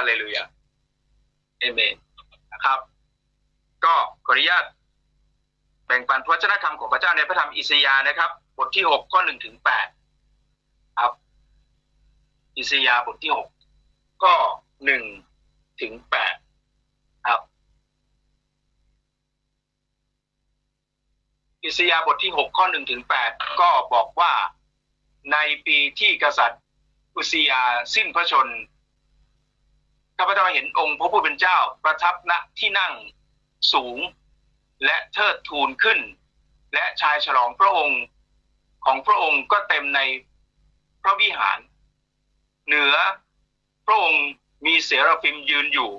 าเลลูยาเอเมนนะครับ ก็ขออนุญาตแบ่งปันพระวจนะคำของพระเจ้าในพระธรรมอิสยาห์นะครับ บทที่หกข้อหนึ่งถึงแปดครับ อิสยาห์บทที่หกก็หนึ่งถึงแปดครับ อิสยาห์บทที่หกข้อหนึ่งถึงแปดก็บอกว่าในปีที่กษัตริย์อุสยาสิ้นพระชน ข้าพเจ้าเห็นองค์พระผู้เป็นเจ้าประทับณที่นั่งสูง และเทิดทูนขึ้น และชายฉลองพระองค์ของพระองค์ก็เต็มในพระวิหาร เหนือพระองค์มีเสราฟิมยืนอยู่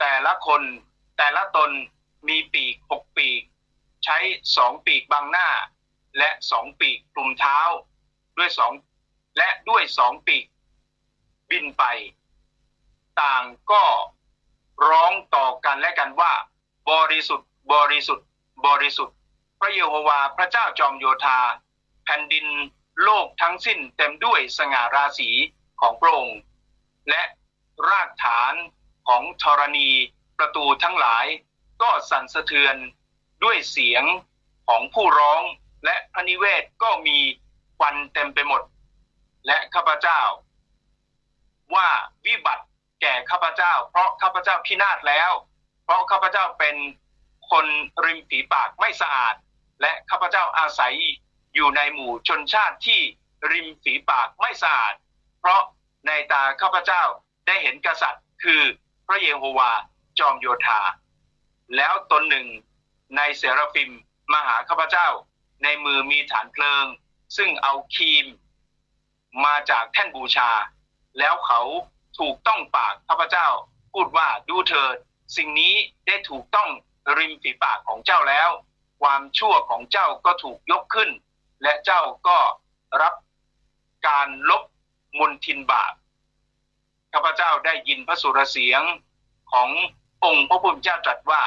แต่ละคนแต่ละตนมีปีกหกปีก ใช้สองปีกบังหน้า และสองปีกคลุมเท้า ด้วยสองและด้วยสองปีก บินไป ต่างก็ร้องต่อกันและกันว่า บริสุทธิ์ บริสุทธิ์ บริสุทธิ์ พระเยโฮวาพระเจ้าจอมโยธา แผ่นดินโลกทั้งสิ้นเต็มด้วยสง่าราศีของพระองค์ และรากฐานของธรณีประตูทั้งหลาย ก็สั่นสะเทือนด้วยเสียงของผู้ร้องและพระนิเวศก็มีควันเต็มไปหมด และข้าพเจ้า ว่าวิบัติ แก่ข้าพเจ้า เพราะข้าพเจ้าพินาศแล้ว เพราะข้าพเจ้าเป็นคนริมฝีปากไม่สะอาด และข้าพเจ้าอาศัยอยู่ในหมู่ชนชาติที่ริมฝีปากไม่สะอาด เพราะในตาข้าพเจ้าได้เห็นกษัตริย์คือพระเยโฮวาจอมโยธา แล้วตนหนึ่งในเซราฟิมมาหาข้าพเจ้า ในมือมีฐานเพลิง ซึ่งเอาครีม มาจากแท่นบูชา แล้วเขา ถูกต้องปากข้าพเจ้า พูดว่าดูเถิดสิ่งนี้ได้ถูกต้องริมฝีปากของเจ้าแล้ว ความชั่วของเจ้าก็ถูกยกขึ้น และเจ้าก็รับการลบมนทินบาปข้าพเจ้าได้ยินพระสุรเสียงขององค์พระผู้เป็นเจ้าตรัสว่า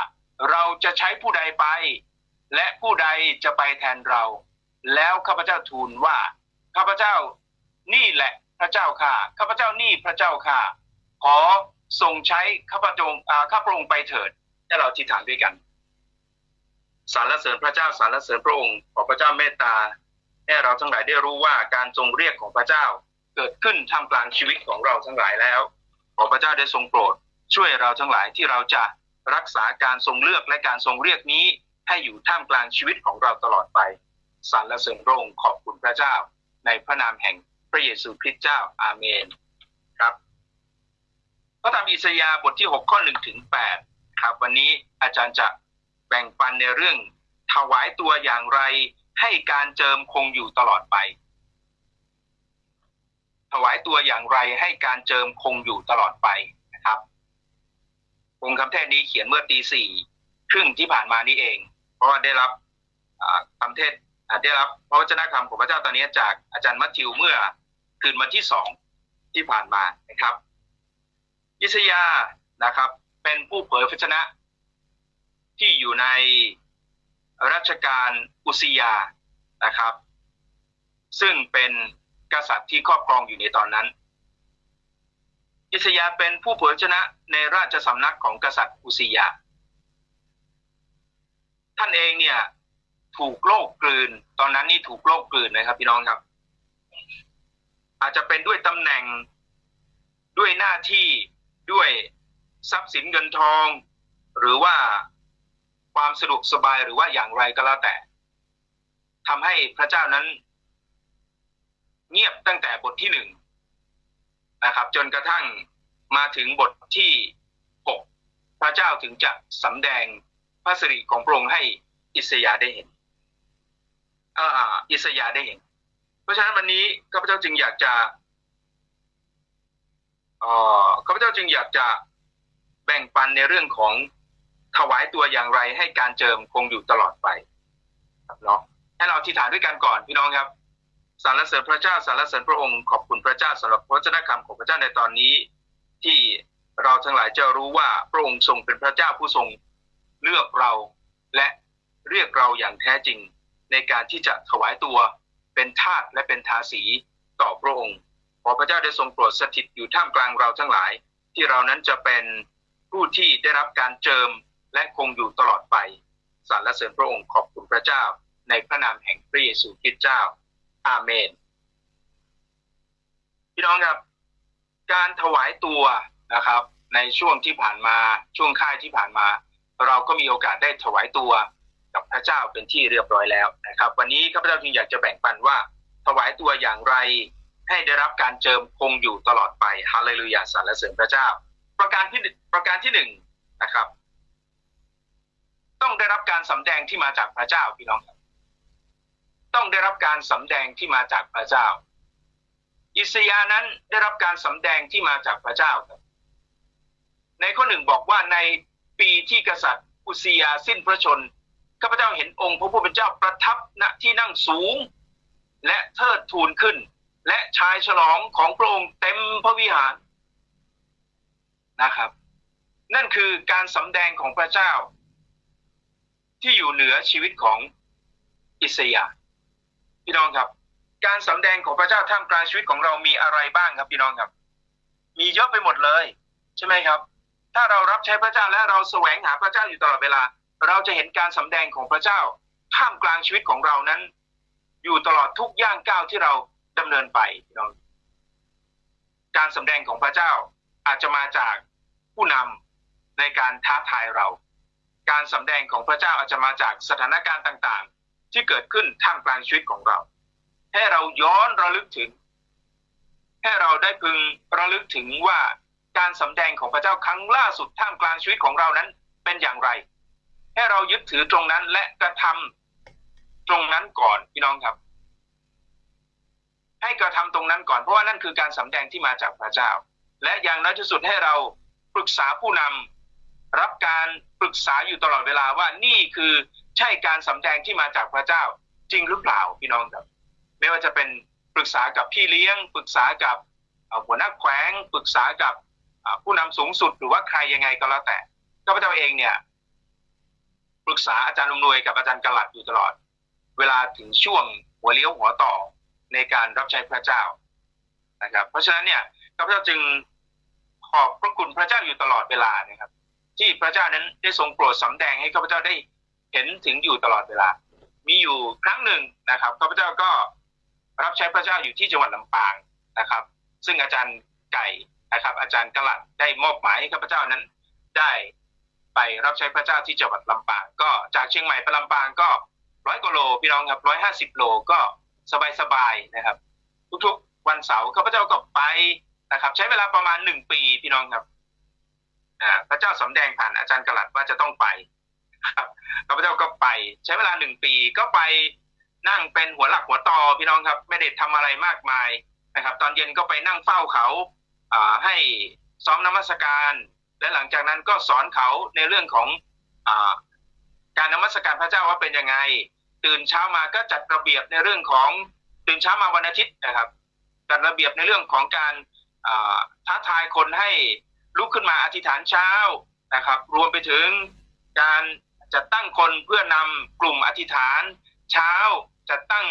เราจะใช้ผู้ใดไป และผู้ใดจะไปแทนเรา แล้วข้าพเจ้าทูลว่าข้าพเจ้านี่แหละ ระเจ้าค่ะข้าพเจ้านี่พระเจ้าค่ะ ขอทรงใช้ข้าพเจ้าข้าพระองค์ไปเถิดให้เราอธิษฐานด้วยกันสรรเสริญพระเจ้าสรรเสริญพระองค์ขอพระเจ้าเมตตาให้เราทั้งหลายได้รู้ว่าการทรงเรียกของพระเจ้าเกิดขึ้นท่ามกลางชีวิตของเราทั้งหลายแล้ว ขอพระเจ้าได้ทรงโปรด ช่วยเราทั้งหลายที่เราจะรักษาการทรงเลือกและการทรงเรียกนี้ให้อยู่ท่ามกลางชีวิตของเราตลอดไปสรรเสริญพระองค์ขอบคุณพระเจ้า ในพระนามแห่ง ระเยซูคริสต์เจ้าอาเมนครับพระธรรมอิสยาห์บทที่ 6 ข้อ1ถึง8ครับ วันนี้อาจารย์จะแบ่งปันในเรื่องถวายตัวอย่างไรให้การเจิมคงอยู่ตลอดไป ถวายตัวอย่างไรให้การเจิมคงอยู่ตลอดไปนะครับองค์คำเทศนี้เขียนเมื่อตีสี่ครึ่งที่ผ่านมานี้เอง เพราะว่าได้รับคำเทศได้รับพระวจนะคำของพระเจ้าตอนนี้จากอาจารย์มัทธิวเมื่อ คืนวันที่สองที่ผ่านมานะครับ อิสยานะครับ เป็นผู้เผยพระชนะ ที่อยู่ในรัชกาลอุสยานะครับ ซึ่งเป็นกษัตริย์ที่ครอบครองอยู่ในตอนนั้น อิสยาเป็นผู้เผยชนะในราชสำนักของกษัตริย์อุสยา ท่านเองเนี่ยถูกโลกกลืน ตอนนั้นนี่ถูกโลกกลืนนะครับพี่น้องครับ อาจจะเป็นด้วยตำแหน่งด้วยหน้าที่ด้วยทรัพย์สินเงินทอง หรือว่าความสะดวกสบายหรือว่าอย่างไรก็แล้วแต่ทำให้พระเจ้านั้น เงียบตั้งแต่บทที่หนึ่งนะครับ จนกระทั่งมาถึงบทที่หกพระเจ้าถึงจะสำแดงพระสิริของพระองค์ให้อิสยาได้เห็นอ่าอิสยาได้เห็น เพราะฉะนั้นวันนี้ข้าพเจ้าจึงอยากจะอ่อข้าพเจ้าจึงอยากจะแบ่งปันในเรื่องของถวายตัวอย่างไรให้การเจิมคงอยู่ตลอดไป ครับเนาะให้เราอธิษฐานด้วยกันก่อนพี่น้องครับสรรเสริญพระเจ้าสรรเสริญพระองค์ขอบคุณพระเจ้าสำหรับพระเจ้าคำของพระเจ้าในตอนนี้ ที่เราทั้งหลายจะรู้ว่าพระองค์ทรงเป็นพระเจ้าผู้ทรงเลือกเราและเรียกเราอย่างแท้จริงในการที่จะถวายตัว เป็นทาสและเป็นทาสีต่อพระองค์ขอพระเจ้าได้ทรงโปรดสถิตอยู่ท่ามกลางเราทั้งหลาย ที่เรานั้นจะเป็นผู้ที่ได้รับการเจิมและคงอยู่ตลอดไปสรรเสริญพระองค์ขอบคุณพระเจ้า ในพระนามแห่งพระเยซูคริสต์เจ้า อาเมน พี่น้องครับ การถวายตัวนะครับ ในช่วงที่ผ่านมาช่วงค่ายที่ผ่านมา เราก็มีโอกาสได้ถวายตัว กับพระเจ้าเป็นที่เรียบร้อยแล้วนะครับ วันนี้ข้าพเจ้าจึงอยากจะแบ่งปันว่า ถวายตัวอย่างไรให้ได้รับการเจิมคงอยู่ตลอดไปฮาเลลูยาสรรเสริญพระเจ้า ประการที่ประการที่หนึ่งนะครับ ต้องได้รับการสำแดงที่มาจากพระเจ้าพี่น้องครับต้องได้รับการสำแดงที่มาจากพระเจ้า อิสยานั้นได้รับการสำแดงที่มาจากพระเจ้าครับ ในข้อหนึ่งบอกว่าในปีที่กษัตริย์อุสยาสิ้นพระชน ข้าพเจ้าเห็นองค์พระผู้เป็นเจ้าประทับณที่นั่งสูง และเทิดทูนขึ้น และชายฉลองของพระองค์เต็มพระวิหารนะครับ นั่นคือการสำแดงของพระเจ้า ที่อยู่เหนือชีวิตของอิสยาห์พี่น้องครับ การสำแดงของพระเจ้าท่ามกลางชีวิตของเรามีอะไรบ้างครับพี่น้องครับ มีเยอะไปหมดเลย ใช่ไหมครับ ถ้าเรารับใช้พระเจ้าและเราแสวงหาพระเจ้าอยู่ตลอดเวลา เราจะเห็นการสำแดงของพระเจ้าท่ามกลางชีวิตของเรานั้น อยู่ตลอดทุกย่างก้าวที่เราดำเนินไปการสำแดงของพระเจ้าอาจจะมาจากผู้นำในการท้าทายเรา การสำแดงของพระเจ้าอาจจะมาจากสถานการณ์ต่างๆ ที่เกิดขึ้นท่ามกลางชีวิตของเรา ให้เราย้อนระลึกถึง ให้เราได้พึงระลึกถึงว่าการสำแดงของพระเจ้าครั้งล่าสุดท่ามกลางชีวิตของเรานั้นเป็นอย่างไร ให้เรายึดถือตรงนั้นและกระทำตรงนั้นก่อนพี่น้องครับ ให้กระทำตรงนั้นก่อนเพราะว่านั่นคือการสำแดงที่มาจากพระเจ้า และอย่างน้อยที่สุดให้เราปรึกษาผู้นำรับการปรึกษาอยู่ตลอดเวลาว่านี่คือใช่การสำแดงที่มาจากพระเจ้า จริงหรือเปล่าพี่น้องครับ ไม่ว่าจะเป็นปรึกษากับพี่เลี้ยง ปรึกษากับหัวหน้าแขวง ปรึกษากับผู้นำสูงสุดหรือว่าใครยังไงก็แล้วแต่ข้าพเจ้าเองเนี่ย ปรึกษาอาจารย์ลุงนวยกับอาจารย์กลัดอยู่ตลอด เวลาถึงช่วงหัวเลี้ยวหัวต่อในการรับใช้พระเจ้านะครับ เพราะฉะนั้นเนี่ยข้าพเจ้าจึงขอบพระคุณพระเจ้าอยู่ตลอดเวลานะครับ ที่พระเจ้านั้นได้ทรงโปรดสำแดงให้ข้าพเจ้าได้เห็นถึงอยู่ตลอดเวลา มีอยู่ครั้งหนึ่งนะครับข้าพเจ้าก็รับใช้พระเจ้าอยู่ที่จังหวัดลำปางนะครับ ซึ่งอาจารย์ไก่นะครับ อาจารย์กลัดได้มอบหมายให้ข้าพเจ้านั้นได้ ไปรับใช้พระเจ้าที่จังหวัดลำปาง ก็จากเชียงใหม่ไปลำปางก็ร้อยกว่าโลพี่น้องครับร้อยห้าสิบโลก็สบายๆนะครับ ทุกๆวันเสาร์ข้าพเจ้าก็ไปนะครับ ใช้เวลาประมาณหนึ่งปีพี่น้องครับพระเจ้าสำแดงผ่านอาจารย์กลัดว่าจะต้องไปครับข้าพเจ้าก็ไป ใช้เวลาหนึ่งปีก็ไปนั่งเป็นหัวหลักหัวต่อพี่น้องครับ ไม่ได้ทำอะไรมากมายนะครับ ตอนเย็นก็ไปนั่งเฝ้าเขาให้ซ้อมนมัสการ และหลังจากนั้นก็สอนเขาในเรื่องของอการนมัสการพระเจ้าว่าเป็นยังไง ตื่นเช้ามาก็จัดระเบียบในเรื่องของตื่นเช้ามาวันอาทิตย์นะครับ จัดระเบียบในเรื่องของการท้าทายคนให้ลุกขึ้นมาอธิษฐานเช้านะครับ รวมไปถึงการจัดตั้งคนเพื่อนำกลุ่มอธิษฐาน เช้าจัดตั้ง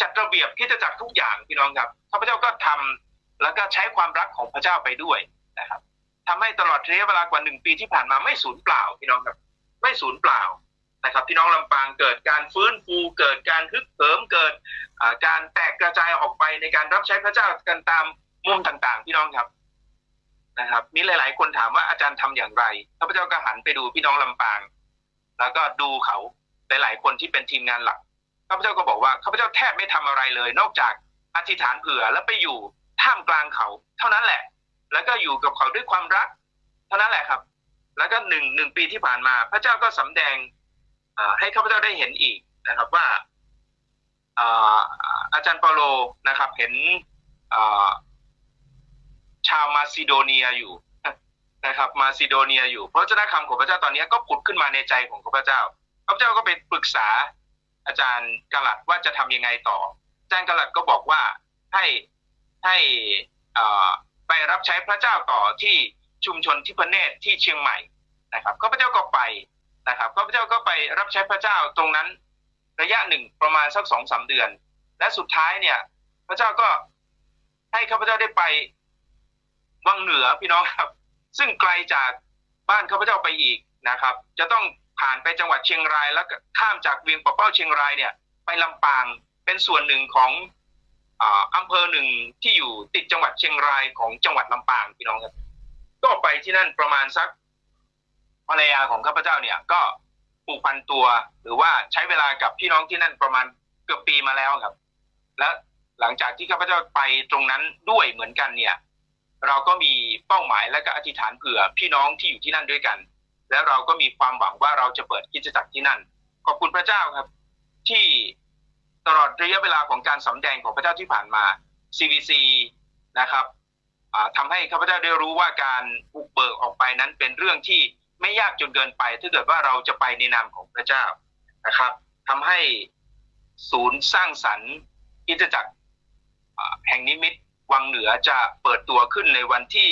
จัดระเบียบคิดจักทุกอย่างพี่น้องครับข้าพเจ้าก็ทำแล้วก็ใช้ความรักของพระเจ้าไปด้วยนะครับ ทำให้ตลอดระยะเวลากว่าหนึ่งปีที่ผ่านมาไม่สูญเปล่าพี่น้องครับ ไม่สูญเปล่านะครับพี่น้องลำปางเกิดการฟื้นฟูเกิดการฮึกเหิมเกิดการแตกกระจายออกไปในการรับใช้พระเจ้ากันตามมุมต่างๆ พี่น้องครับนะครับมีหลายๆ คนถามว่าอาจารย์ทำอย่างไรข้าพเจ้าก็หันไปดูพี่น้องลำปาง แล้วก็ดูเขาหลายๆคนที่เป็นทีมงานหลักข้าพเจ้าก็บอกว่าข้าพเจ้าแทบไม่ทำอะไรเลย นอกจากอธิษฐานเผื่อแล้วไปอยู่ท่ามกลางเขา เท่านั้นแหละ แล้วก็อยู่กับเขาด้วยความรักเท่านั้นแหละครับ แล้วก็หนึ่งหนึ่งปีที่ผ่านมา พระเจ้าก็สำแดงให้ข้าพเจ้าได้เห็นอีกนะครับว่าอาจารย์เปาโลนะครับ เห็นชาวมาซิโดเนียอยู่นะครับ มาซิโดเนียอยู่ เพราะเจ้าคำของพระเจ้าตอนนี้ก็ผุดขึ้นมาในใจของข้าพเจ้าข้าพเจ้าก็ไปปรึกษาอาจารย์กลัดว่าจะทำยังไงต่ออาจารย์กลัดก็บอกว่าให้ให้ ไปรับใช้พระเจ้าต่อที่ชุมชนทิพเนตที่เชียงใหม่นะครับข้าพเจ้าก็ไปนะครับข้าพเจ้าก็ไปรับใช้พระเจ้าตรงนั้นระยะหนึ่งประมาณสักสองสาเดือน และสุดท้ายเนี่ย พระเจ้าก็ให้ข้าพเจ้าได้ไปวังเหนือพี่น้องครับ ซึ่งไกลจากบ้านข้าพเจ้าไปอีกนะครับ จะต้องผ่านไปจังหวัดเชียงรายแล้วข้ามจากเวียงปะเป้าเชียงรายเนี่ย ไปลำปางเป็นส่วนหนึ่งของ อาอำเภอหนึ่งที่อยู่ติดจังหวัดเชียงรายของจังหวัดลำปางพี่น้องครับ ก็ไปที่นั่นประมาณสักภรรยาของข้าพเจ้าเนี่ย ก็ผูกพันตัว หรือว่าใช้เวลากับพี่น้องที่นั่นประมาณเกือบปีมาแล้วครับ และหลังจากที่ข้าพเจ้าไปตรงนั้นด้วยเหมือนกันเนี่ย เราก็มีเป้าหมายและก็อธิษฐานเผื่อพี่น้องที่อยู่ที่นั่นด้วยกัน และเราก็มีความหวังว่าเราจะเปิดกิจจักรที่นั่นขอบคุณพระเจ้าครับ ที่ ตลอดระยะเวลาของการสำแดงของพระเจ้าที่ผ่านมา CVC นะครับทำให้ข้าพเจ้าได้รู้ว่าการบุกเบิกออกไปนั้นเป็นเรื่องที่ไม่ยากจนเกินไป ถ้าเกิดว่าเราจะไปในนามของพระเจ้านะครับทำให้ศูนย์สร้างสรรค์กิจจักรแห่งนิมิตวังเหนือจะเปิดตัวขึ้นในวันที่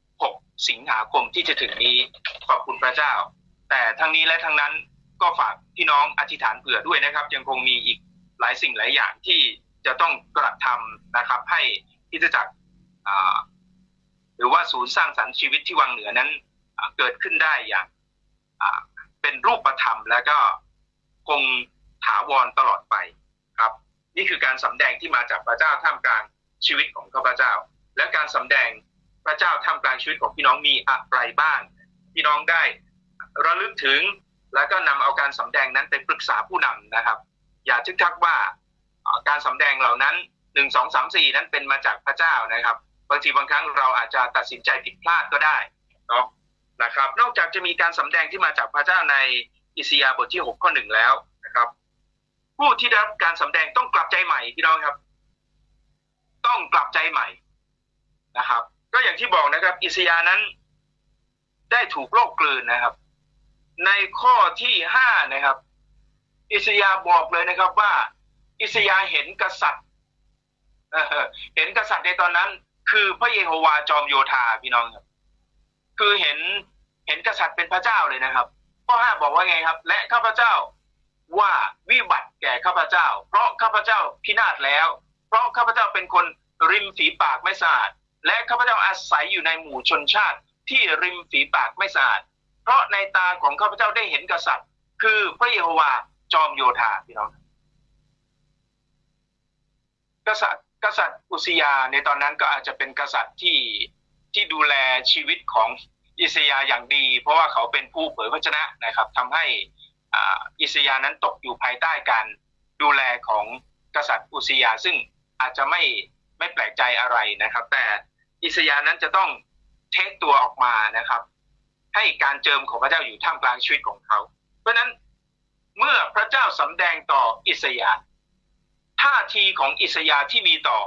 6 สิงหาคมที่จะถึงนี้ขอบคุณพระเจ้า แต่ทั้งนี้และทั้งนั้นก็ฝากพี่น้องอธิษฐานเผื่อด้วยนะครับ ยังคงมีอีก หลายสิ่งหลายอย่างที่จะต้องกระทำนะครับ ให้กิจจักรหรือว่าศูนย์สร้างสรรค์ชีวิตที่วังเหนือนั้นเกิดขึ้นได้อย่างเป็นรูปธรรมและก็คงถาวรตลอดไปครับ นี่คือการสำแดงที่มาจากพระเจ้าท่ามกลางชีวิตของข้าพเจ้า และการสำแดงพระเจ้าท่ามกลางชีวิตของพี่น้องมีอะไรบ้าง พี่น้องได้ระลึกถึงแล้วก็นำเอาการสำแดงนั้นไปปรึกษาผู้นำนะครับ อย่าทึกทักว่าการสำแดงเหล่านั้นหนึ่งสองสามสี่นั้นเป็นมาจากพระเจ้านะครับบางทีบางครั้งเราอาจจะตัดสินใจผิดพลาดก็ได้เนาะนะครับ นอกจากจะมีการสำแดงที่มาจากพระเจ้าในอิสยาบทที่หกข้อหนึ่งแล้วนะครับ ผู้ที่ได้รับการสำแดงต้องกลับใจใหม่พี่น้องครับ ต้องกลับใจใหม่นะครับ ก็อย่างที่บอกนะครับ อิสยานั้นได้ถูกโลกกลืนนะครับ ในข้อที่ห้านะครับ อิสยาบอกเลยนะครับว่า อิสยาเห็นกษัตริย์เห็นกษัตริย์ในตอนนั้น คือพระเยโฮวาจอมโยธาพี่น้องครับ คือเห็นเห็นกษัตริย์เป็นพระเจ้าเลยนะครับข้อห้าบอกว่าไงครับ และข้าพเจ้าว่าวิบัติแก่ข้าพเจ้า เพราะข้าพเจ้าพินาศแล้ว เพราะข้าพเจ้าเป็นคนริมฝีปากไม่สะอาด และข้าพเจ้าอาศัยอยู่ในหมู่ชนชาติที่ริมฝีปากไม่สะอาด เพราะในตาของข้าพเจ้าได้เห็นกษัตริย์ คือพระเยโฮวา จอมโยธาพี่น้องกษัตริย์กษัตริย์อุสยาในตอนนั้นก็อาจจะเป็นกษัตริย์ที่ที่ดูแลชีวิตของอิสยาอย่างดี เพราะว่าเขาเป็นผู้เผยพระชนะนะครับทำให้อิสยานั้นตกอยู่ภายใต้การดูแลของกษัตริย์อุสยาซึ่งอาจจะไม่ไม่แปลกใจอะไรนะครับ แต่อิสยานั้นจะต้องเทคตัวออกมานะครับ ให้การเจิมของพระเจ้าอยู่ท่ามกลางชีวิตของเขา เพราะนั้น เมื่อพระเจ้าสำแดงต่ออิสยาท่าทีของอิสยาที่มีต่อ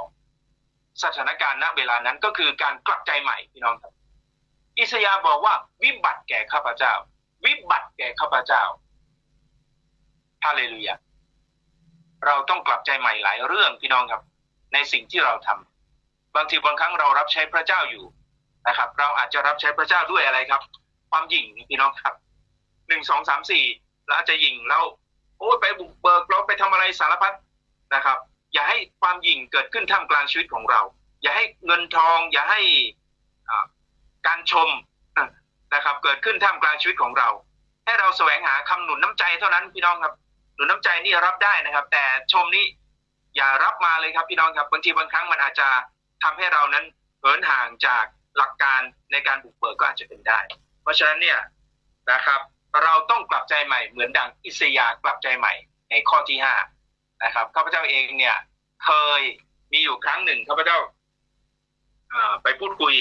สถานการณ์ณเวลานั้นก็คือการกลับใจใหม่พี่น้องครับ อิสยาบอกว่าวิบัติแก่ข้าพเจ้า วิบัติแก่ข้าพเจ้าฮาเลลูยาเราต้องกลับใจใหม่หลายเรื่องพี่น้องครับ ในสิ่งที่เราทำบางทีบางครั้งเรารับใช้พระเจ้าอยู่นะครับ เราอาจจะรับใช้พระเจ้าด้วยอะไรครับ ความหยิ่งพี่น้องครับหนึ่งสองสามสี่ เราอาจจะหยิ่งเราโอ้ไปบุกเบิกเราไปทำอะไรสารพัดนะครับ อย่าให้ความหยิ่งเกิดขึ้นท่ามกลางชีวิตของเรา อย่าให้เงินทอง อย่าให้การชมนะครับ เกิดขึ้นท่ามกลางชีวิตของเรา ให้เราแสวงหาคำหนุนน้ำใจเท่านั้นพี่น้องครับหนุนน้ำใจนี่รับได้นะครับ แต่ชมนี้อย่ารับมาเลยครับพี่น้องครับบางทีบางครั้งมันอาจจะทำให้เรานั้นเหินห่างจากหลักการในการบุกเบิกก็อาจจะเป็นได้ เพราะฉะนั้นเนี่ยนะครับ เราต้องกลับใจใหม่เหมือนดังอิสยาห์กลับใจใหม่ในข้อที่ห้านะครับข้าพเจ้าเองเนี่ยเคยมีอยู่ครั้งหนึ่งข้าพเจ้าไปพูดคุย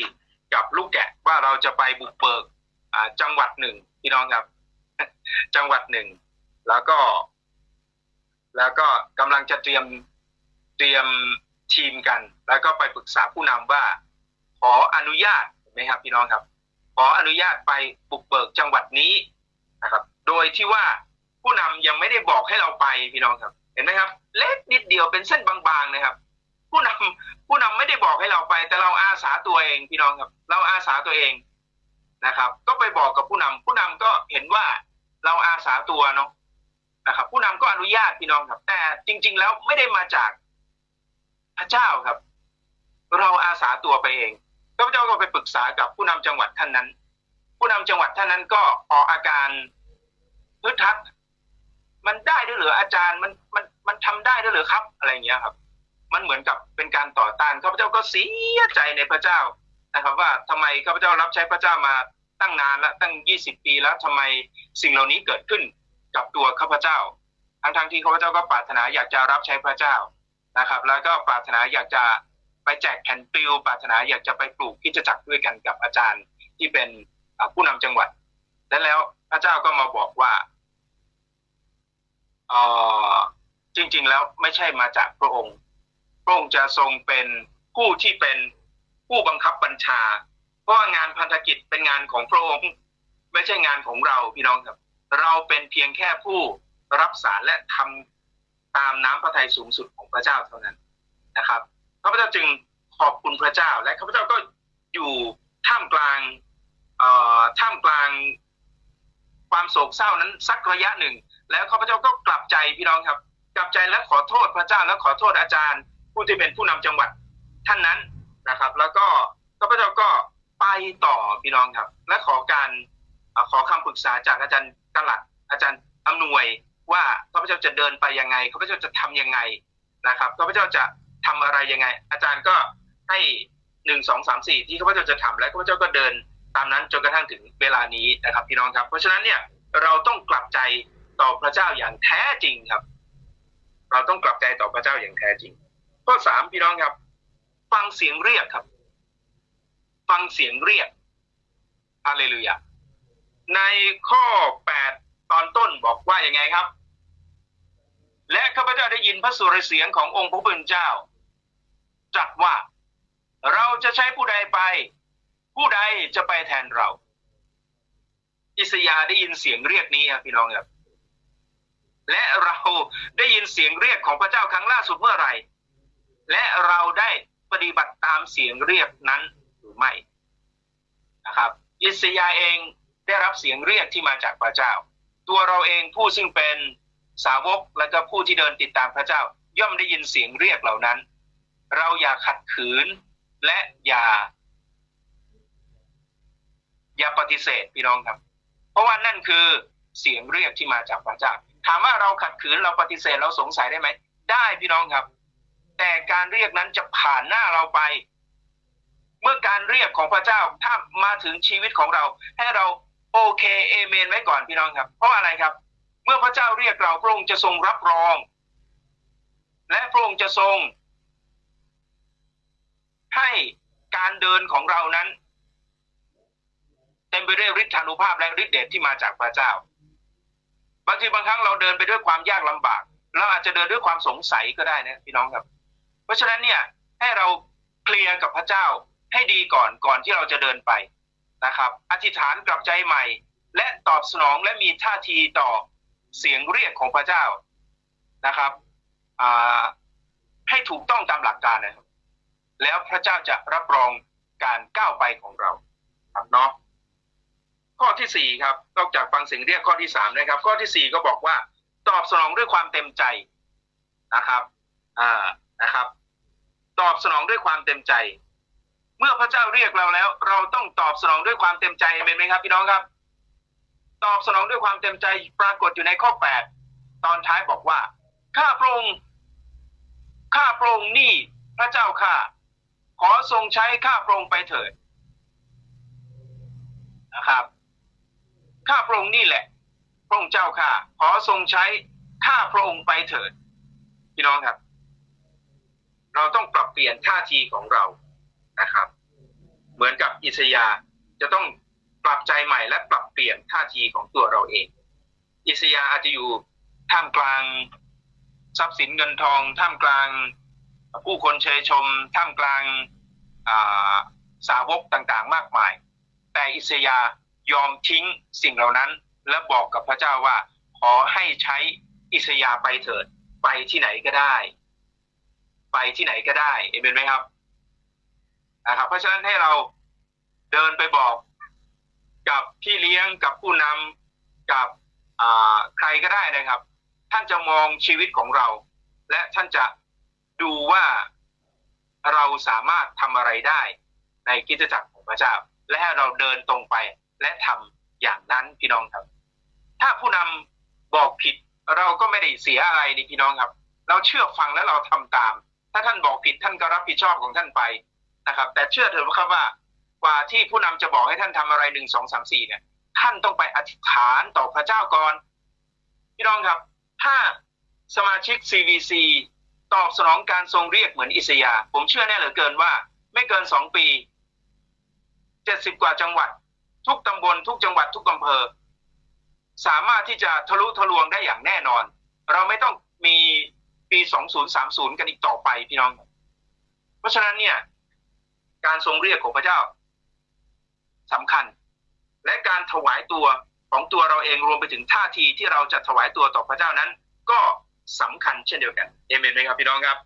กับลูกแกะว่าเราจะไปบุกเบิกจังหวัดหนึ่งพี่น้องครับ จังหวัดหนึ่ง แล้วก็ แล้วก็กำลังจะเตรียมเตรียมทีมกัน แล้วก็ไปปรึกษาผู้นำว่า ขออนุญาตไหมครับ พี่น้องครับ ขออนุญาตไปบุกเบิกจังหวัดนี้ นะครับ โดยที่ว่าผู้นำยังไม่ได้บอกให้เราไปพี่น้องครับ เห็นไหมครับ เล็กนิดเดียวเป็นเส้นบางๆนะครับ ผู้นำผู้นำไม่ได้บอกให้เราไป แต่เราอาสาตัวเองพี่น้องครับ เราอาสาตัวเองนะครับ ก็ไปบอกกับผู้นำผู้นำก็เห็นว่าเราอาสาตัวเนาะนะครับ ผู้นำก็อนุญาตพี่น้องครับ แต่จริง ๆ แล้วไม่ได้มาจากพระเจ้าครับ เราอาสาตัวไปเองข้าพเจ้าก็ไปปรึกษากับผู้นำจังหวัดท่านนั้น ผู้นำจังหวัดท่านนั้นก็ออกอาการฮึดฮัดมันได้ด้วยเหรืออาจารย์มันมันมันทำได้ด้วยเหรือครับ อะไรอย่างเงี้ยครับ มันเหมือนกับเป็นการต่อต้านข้าพเจ้าก็เสียใจในพระเจ้านะครับ ว่าทำไมข้าพเจ้ารับใช้พระเจ้ามาตั้งนานแล้วตั้งยี่สิบปีแล้วทำไมสิ่งเหล่านี้เกิดขึ้นกับตัวข้าพเจ้า ทั้งทั้งที่ข้าพเจ้าก็ปรารถนาอยากจะรับใช้พระเจ้านะครับ แล้วก็ปรารถนาอยากจะไปแจกแผ่นปลิวปรารถนาอยากจะไปปลูกพิจจักรด้วยกันกับอาจารย์ที่เป็น ผู้นำจังหวัด และแล้วพระเจ้าก็มาบอกว่าเออจริง ๆ แล้วไม่ใช่มาจากพระองค์ พระองค์จะทรงเป็นผู้ที่เป็นผู้บังคับบัญชา เพราะว่างานพันธกิจเป็นงานของพระองค์ ไม่ใช่งานของเราพี่น้องครับ เราเป็นเพียงแค่ผู้รับสารและทำตามน้ำพระทัยสูงสุดของพระเจ้าเท่านั้นนะครับข้าพเจ้าจึงขอบคุณพระเจ้าและข้าพเจ้าก็อยู่ท่ามกลาง ท่ามกลางความโศกเศร้านั้นสักระยะหนึ่ง แล้วข้าพเจ้าก็กลับใจพี่น้องครับ กลับใจและขอโทษพระเจ้าและขอโทษอาจารย์ ผู้ที่เป็นผู้นำจังหวัดท่านนั้นนะครับ แล้วก็ข้าพเจ้าก็ไปต่อพี่น้องครับ และขอการขอคำปรึกษาจากอาจารย์กลัดอาจารย์อำนวยว่าข้าพเจ้าจะเดินไปยังไงข้าพเจ้าจะทํำยังไงนะครับข้าพเจ้าจะทำอะไรยังไง อาจารย์ก็ให้หนึ่งสองสามสี่ที่ข้าพเจ้าจะทำและข้าพเจ้าก็เดิน ตามนั้นจนกระทั่งถึงเวลานี้นะครับพี่น้องครับ เพราะฉะนั้นเนี่ยเราต้องกลับใจต่อพระเจ้าอย่างแท้จริงครับ เราต้องกลับใจต่อพระเจ้าอย่างแท้จริงข้อสามพี่น้องครับ ฟังเสียงเรียกครับ ฟังเสียงเรียกฮาเลลูยาในข้อแปดตอนต้นบอกว่าอย่างไงครับ และข้าพเจ้าได้ยินพระสุรเสียงขององค์พระผู้เป็นเจ้าจัดว่าเราจะใช้ผู้ใดไป ผู้ใดจะไปแทนเรา อิสยาได้ยินเสียงเรียกนี้ครับพี่น้องครับและเราได้ยินเสียงเรียกของพระเจ้าครั้งล่าสุดเมื่อไหร่ และเราได้ปฏิบัติตามเสียงเรียกนั้นหรือไม่นะครับ อิสยาเองได้รับเสียงเรียกที่มาจากพระเจ้า ตัวเราเองผู้ซึ่งเป็นสาวกและก็ผู้ที่เดินติดตามพระเจ้า ย่อมได้ยินเสียงเรียกเหล่านั้น เราอย่าขัดขืนและอย่า อย่าปฏิเสธพี่น้องครับ เพราะว่านั่นคือเสียงเรียกที่มาจากพระเจ้าถามว่าเราขัดขืนเราปฏิเสธเราสงสัยได้ไหม ได้พี่น้องครับ แต่การเรียกนั้นจะผ่านหน้าเราไป เมื่อการเรียกของพระเจ้าถ้ามาถึงชีวิตของเรา ให้เราโอเคเอเมนไว้ก่อนพี่น้องครับ เพราะอะไรครับ เมื่อพระเจ้าเรียกเราพระองค์จะทรงรับรอง และพระองค์จะทรง ให้การเดินของเรานั้น ไปด้วยฤทธานุภาพและฤทธิเดชที่มาจากพระเจ้า บางทีบางครั้งเราเดินไปด้วยความยากลำบาก เราอาจจะเดินด้วยความสงสัยก็ได้นะพี่น้องครับ เพราะฉะนั้นเนี่ยให้เราเคลียร์กับพระเจ้าให้ดีก่อนก่อนที่เราจะเดินไปนะครับ อธิษฐานกลับใจใหม่ และตอบสนองและมีท่าทีต่อเสียงเรียกของพระเจ้านะครับให้ถูกต้องตามหลักการนะครับ แล้วพระเจ้าจะรับรองการก้าวไปของเรา ครับเนาะ ข้อที่สี่ครับ นอกจากฟังเสียงเรียกข้อที่สามนะครับ ข้อที่สี่ก็บอกว่า ตอบสนองด้วยความเต็มใจนะครับอ่านะครับ ตอบสนองด้วยความเต็มใจ เมื่อพระเจ้าเรียกเราแล้ว เราต้องตอบสนองด้วยความเต็มใจเป็นไหมครับ พี่น้องครับ ตอบสนองด้วยความเต็มใจปรากฏอยู่ในข้อแปดตอนท้ายบอกว่าข้าพระองค์ข้าพระองค์นี่พระเจ้าข้าขอทรงใช้ข้าพระองค์ไปเถิดนะครับ ข้าพระองค์นี่แหละ พระองค์เจ้าข้าขอทรงใช้ข้าพระองค์ไปเถิด พี่น้องครับ เราต้องปรับเปลี่ยนท่าทีของเรานะครับ เหมือนกับอิสยาจะต้องปรับใจใหม่และปรับเปลี่ยนท่าทีของตัวเราเอง อิสยาอาจจะอยู่ท่ามกลางทรัพย์สินเงินทอง ท่ามกลางผู้คนเชยชม ท่ามกลางสาวกต่างๆ มากมาย แต่อิสยา ยอมทิ้งสิ่งเหล่านั้น และบอกกับพระเจ้าว่า ขอให้ใช้อิสยาไปเถิด ไปที่ไหนก็ได้ ไปที่ไหนก็ได้เอเมนไหมครับนะครับ เพราะฉะนั้นให้เราเดินไปบอกกับพี่เลี้ยงกับผู้นำกับใครก็ได้นะครับ ท่านจะมองชีวิตของเรา และท่านจะดูว่าเราสามารถทำอะไรได้ในกิจจักรของพระเจ้า และให้เราเดินตรงไป และทำอย่างนั้นพี่น้องครับ ถ้าผู้นำบอกผิดเราก็ไม่ได้เสียอะไรนี่พี่น้องครับ เราเชื่อฟังและเราทำตาม ถ้าท่านบอกผิดท่านก็รับผิดชอบของท่านไปนะครับ แต่เชื่อเถอะครับว่ากว่าที่ผู้นำจะบอกให้ท่านทำอะไรหนึ่งสองสามสี่เนี่ย ท่านต้องไปอธิษฐานต่อพระเจ้าก่อนพี่น้องครับ ถ้าสมาชิก CVC ตอบสนองการทรงเรียกเหมือนอิสยา ผมเชื่อแน่เหลือเกินว่า ไม่เกินสองปีเจ็ดสิบกว่าจังหวัด ทุกตำบลทุกจังหวัดทุกอำเภอ สามารถที่จะทะลุทะลวงได้อย่างแน่นอน เราไม่ต้องมีปี 2030 กันอีกต่อไปพี่น้อง เพราะฉะนั้นเนี่ย การทรงเรียกของพระเจ้าสำคัญ และการถวายตัวของตัวเราเองรวมไปถึงท่าทีที่เราจะถวายตัวต่อพระเจ้านั้น ก็สำคัญเช่นเดียวกันเอเมนไหมครับพี่น้องครับ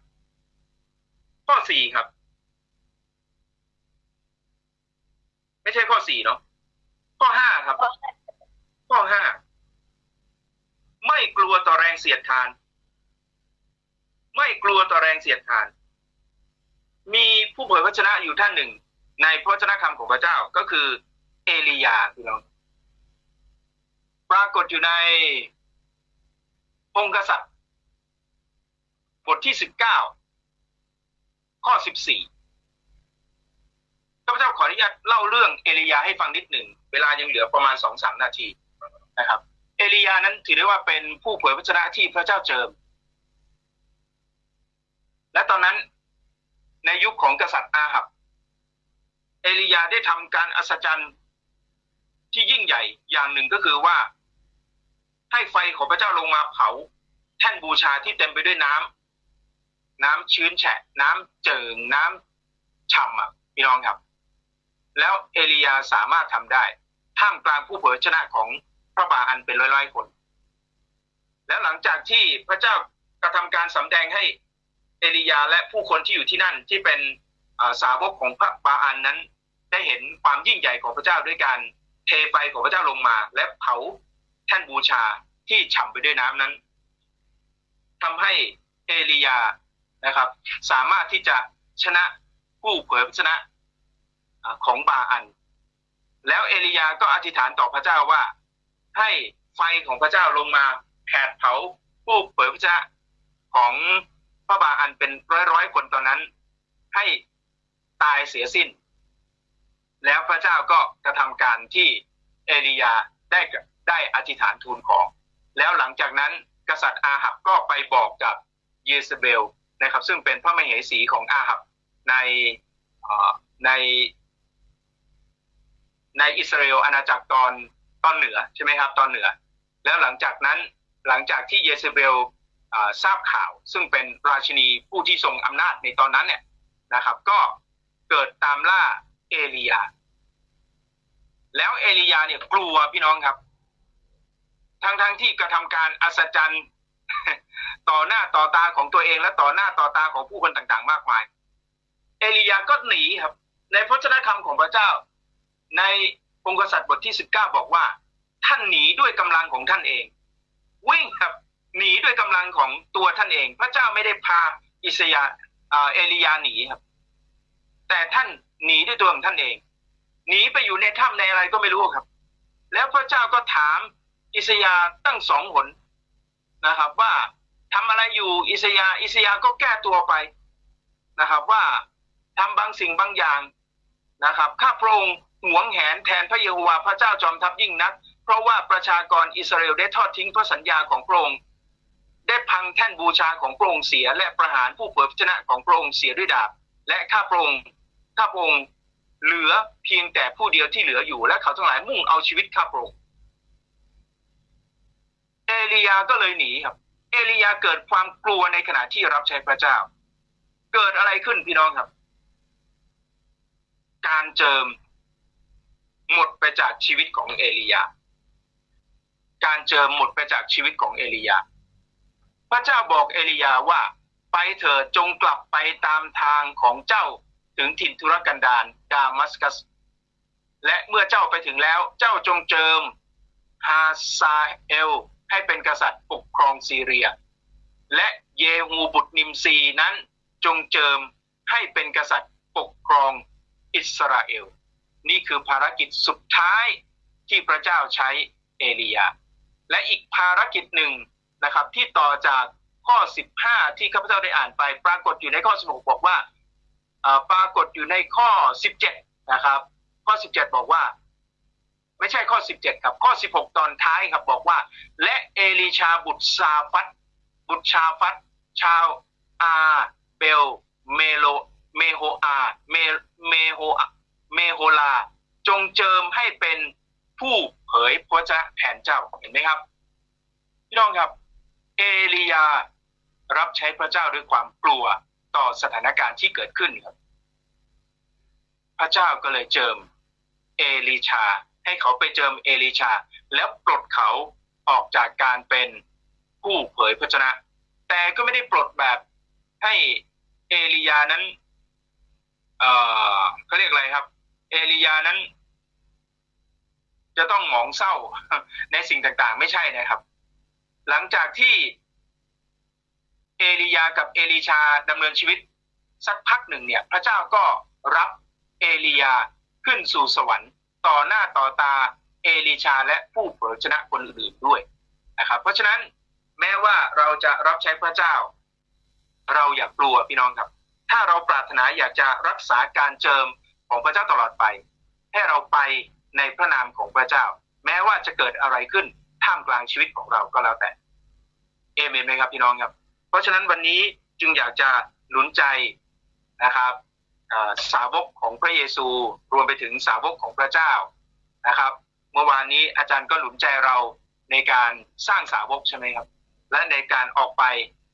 ข้อสี่ครับ ไม่ใช่ข้อสี่เนาะ ข้อห้าครับ ข้อห้าไม่กลัวต่อแรงเสียดทาน ไม่กลัวต่อแรงเสียดทาน มีผู้เผยพระชนะอยู่ท่านหนึ่ง ในพระชนะคำของพระเจ้าก็คือ เอลียาพี่น้องปรากฏอยู่ในองค์กษัตริย์ บทที่สิบเก้าข้อสิบสี่ ข้าพเจ้าขออนุญาตเล่าเรื่องเอลียาให้ฟังนิดหนึ่ง เวลายังเหลือประมาณสองสามนาทีนะครับ เอลียานั้นถือได้ว่าเป็นผู้เผยพระชนะที่พระเจ้าเจิม และตอนนั้นในยุคของกษัตริย์อาหับ เอลียาได้ทำการอัศจรรย์ที่ยิ่งใหญ่อย่างหนึ่งก็คือว่า ให้ไฟของพระเจ้าลงมาเผา แท่นบูชาที่เต็มไปด้วยน้ำน้ำชื้นแฉะ น้ำเจิงน้ำฉ่ำอะพี่น้องครับ แล้วเอลียาสามารถทำได้ ท่ามกลางผู้เผยชนะของพระบาอันเป็นร้อยๆคน แล้วหลังจากที่พระเจ้ากระทำการสำแดงให้เอลียาและผู้คนที่อยู่ที่นั่นที่เป็นสาวกของพระบาอันนั้น ได้เห็นความยิ่งใหญ่ของพระเจ้าด้วยการเทไฟของพระเจ้าลงมา และเผาแท่นบูชาที่ฉ่ำไปด้วยน้ำนั้นทำให้เอลียานะครับ สามารถที่จะชนะผู้เผยพระชนะ ของบาอัน แล้วเอลียาก็อธิษฐานต่อพระเจ้าว่า ให้ไฟของพระเจ้าลงมาแผดเผาผู้เผยพระชนะของพระบาอันเป็นร้อยร้อยคนตอนนั้น ให้ตายเสียสิ้น แล้วพระเจ้าก็กระทำการที่เอลียาได้ได้อธิษฐานทูลขอแล้วหลังจากนั้นกษัตริย์อาหับก็ไปบอกกับเยเซเบลนะครับ ซึ่งเป็นพระมเหสีของอาหับในใน ในอิสราเอลอาณาจักรตอนตอนเหนือใช่ไหมครับตอนเหนือ แล้วหลังจากนั้นหลังจากที่เยเซเบลทราบข่าว ซึ่งเป็นราชินีผู้ที่ทรงอำนาจในตอนนั้นเนี่ยนะครับ ก็เกิดตามล่าเอลียา แล้วเอลียาเนี่ยกลัวพี่น้องครับ ทั้งทั้งที่กระทำการอัศจรรย์ต่อหน้าต่อตาของตัวเองและต่อหน้าต่อตาของผู้คนต่างๆ มากมาย เอลียาก็หนีครับ ในพระชนะคำของพระเจ้า ในองค์กษัตริย์บทที่สิบเก้าบอกว่า ท่านหนีด้วยกำลังของท่านเอง วิ่งครับหนีด้วยกำลังของตัวท่านเอง พระเจ้าไม่ได้พาอิสยาเอลียาหนีครับ แต่ท่านหนีด้วยตัวของท่านเอง หนีไปอยู่ในถ้ำในอะไรก็ไม่รู้ครับ แล้วพระเจ้าก็ถามอิสยาตั้งสองหนนะครับ ว่าทำอะไรอยู่อิสยาอิสยาก็แก้ตัวไปนะครับ ว่าทำบางสิ่งบางอย่างนะครับ ข้าพระองค์ หวงแหนแทนพระเยโฮวาห์พระเจ้าจอมทัพยิ่งนัก เพราะว่าประชากรอิสราเอลได้ทอดทิ้งพระสัญญาของพระองค์ได้พังแท่นบูชาของพระองค์เสียและประหารผู้เผยพระชนะของพระองค์เสียด้วยดาบ และข้าพระองค์ข้าพระองค์เหลือเพียงแต่ผู้เดียวที่เหลืออยู่และเขาทั้งหลายมุ่งเอาชีวิตข้าพระองค์เอลียาก็เลยหนีครับ เอลียาเกิดความกลัวในขณะที่รับใช้พระเจ้า เกิดอะไรขึ้นพี่น้องครับ การเจิม หมดไปจากชีวิตของเอลียา การเจิมหมดไปจากชีวิตของเอลียา พระเจ้าบอกเอลียาว่าไปเถิดจงกลับไปตามทางของเจ้าถึงถิ่นทุรกันดารดามัสกัส และเมื่อเจ้าไปถึงแล้วเจ้าจงเจิมฮาซาเอลให้เป็นกษัตริย์ปกครองซีเรีย และเยฮูบุตรนิมซีนั้นจงเจิมให้เป็นกษัตริย์ปกครองอิสราเอล นี่คือภารกิจสุดท้ายที่พระเจ้าใช้เอลียา และอีกภารกิจหนึ่งนะครับ ที่ต่อจากข้อ 15 ที่ข้าพเจ้าได้อ่านไป ปรากฏอยู่ในข้อ 16 บอกว่าอ่าปรากฏอยู่ในข้อ 17 นะครับ ข้อ 17 บอกว่า ไม่ใช่ข้อ 17 ครับ ข้อ 16 ตอนท้ายครับบอกว่า และเอลิชาบุตรซาฟัตบุตรชาฟัตชาวอาเบลเมโลเมโฮอาเมเมโฮอา เมโฮลา จงเจิมให้เป็นผู้เผยพระเจ้าแทนเจ้าเห็นไหมครับพี่น้องครับ เอลียารับใช้พระเจ้าด้วยความกลัวต่อสถานการณ์ที่เกิดขึ้นครับ พระเจ้าก็เลยเจิมเอลีชา ให้เขาไปเจิมเอลีชา แล้วปลดเขาออกจากการเป็นผู้เผยพระชนะ แต่ก็ไม่ได้ปลดแบบให้เอลียานั้น เออเขาเรียกอะไรครับ เอลียานั้น จะต้องหมองเศร้าในสิ่งต่างๆ ไม่ใช่นะครับ หลังจากที่เอลียากับเอลีชาดำเนินชีวิต สักพักหนึ่งเนี่ย พระเจ้าก็รับเอลียาขึ้นสู่สวรรค์ ต่อหน้าต่อตาเอลีชาและผู้เผยชนะคนอื่นๆด้วยนะครับ เพราะฉะนั้นแม้ว่าเราจะรับใช้พระเจ้า เราอย่ากลัวพี่น้องครับ ถ้าเราปรารถนาอยากจะรักษาการเจิม ของพระเจ้าตลอดไป ให้เราไปในพระนามของพระเจ้า แม้ว่าจะเกิดอะไรขึ้นท่ามกลางชีวิตของเราก็แล้วแต่ เอเมนไหมครับพี่น้องครับ เพราะฉะนั้นวันนี้จึงอยากจะหนุนใจนะครับสาวกของพระเยซูรวมไปถึงสาวกของพระเจ้านะครับ เมื่อวานนี้อาจารย์ก็หนุนใจเราในการสร้างสาวกใช่ไหมครับ และในการออกไป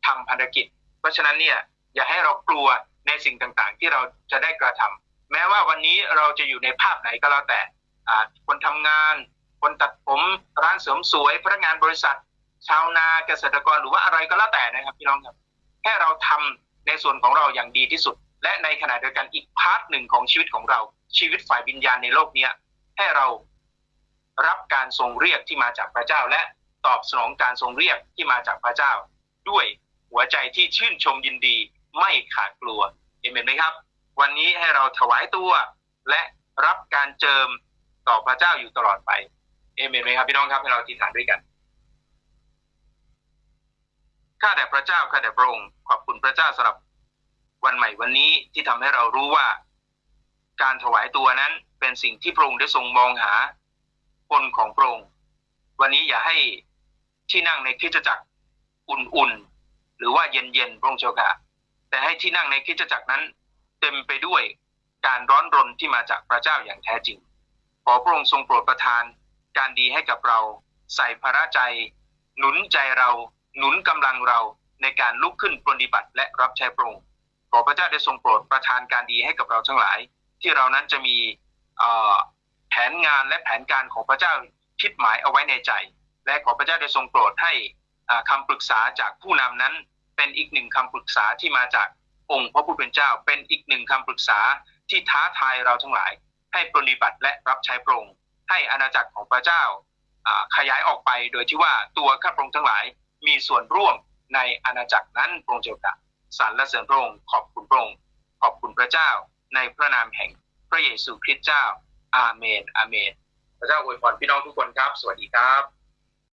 ทำภารกิจ เพราะฉะนั้นเนี่ยอย่าให้เรากลัวในสิ่งต่างๆ ที่เราจะได้กระทำ แม้ว่าวันนี้เราจะอยู่ในภาพไหนก็แล้วแต่คนทำงาน คนตัดผมร้านเสริมสวยพนักงานบริษัท ชาวนาเกษตรกรหรือว่าอะไรก็แล้วแต่นะครับพี่น้องครับแค่เราทำในส่วนของเราอย่างดีที่สุด และในขณะเดียวกันอีกพาร์ทหนึ่งของชีวิตของเรา ชีวิตฝ่ายวิญญาณในโลกเนี้ยให้เรารับการทรงเรียกที่มาจากพระเจ้า และตอบสนองการทรงเรียกที่มาจากพระเจ้า ด้วยหัวใจที่ชื่นชมยินดีไม่ขาดกลัวเอเมนไหมครับ วันนี้ให้เราถวายตัว และรับการเจิมต่อพระเจ้าอยู่ตลอดไป เอเมนไหมครับพี่น้องครับให้เราอธิษฐานด้วยกันข้าแต่พระเจ้าข้าแต่พระองค์ขอบคุณพระเจ้าสำหรับวันใหม่วันนี้ที่ทำให้เรารู้ว่า การถวายตัวนั้นเป็นสิ่งที่พระองค์ได้ทรงมองหา คนของพระองค์วันนี้อย่าให้ที่นั่งในคริสตจักรอุ่นๆหรือว่าเย็นๆพระองค์เจ้าค่ะแต่ให้ที่นั่งในคริสตจักรนั้น เต็มไปด้วยการร้อนรนที่มาจากพระเจ้าอย่างแท้จริง ขอพระองค์ทรงโปรดประทาน การดีให้กับเรา ใส่พระใจ หนุนใจเรา หนุนกำลังเราในการลุกขึ้นปฏิบัติและรับใช้พระองค์ขอพระเจ้าได้ทรงโปรดประทานการดีให้กับเราทั้งหลาย ที่เรานั้นจะมีแผนงานและแผนการของพระเจ้าคิดหมายเอาไว้ในใจ และขอพระเจ้าได้ทรงโปรดให้อ่าคำปรึกษาจากผู้นำนั้นเป็นอีกหนึ่งคำปรึกษาที่มาจาก องค์พระผู้เป็นเจ้าเป็นอีกหนึ่งคำปรึกษาที่ท้าทายเราทั้งหลาย ให้ปฏิบัติและรับใช้พระองค์ให้อาณาจักรของพระเจ้าขยายออกไปโดยที่ว่าตัวข้าพระองค์ทั้งหลายมีส่วนร่วมในอาณาจักรนั้นพระองค์เจ้าสรรเสริญพระองค์ขอบคุณพระองค์ขอบคุณพระเจ้าในพระนามแห่งพระเยซูคริสต์เจ้า อาเมน อาเมน พระเจ้าอวยพรพี่น้องทุกคนครับ สวัสดีครับ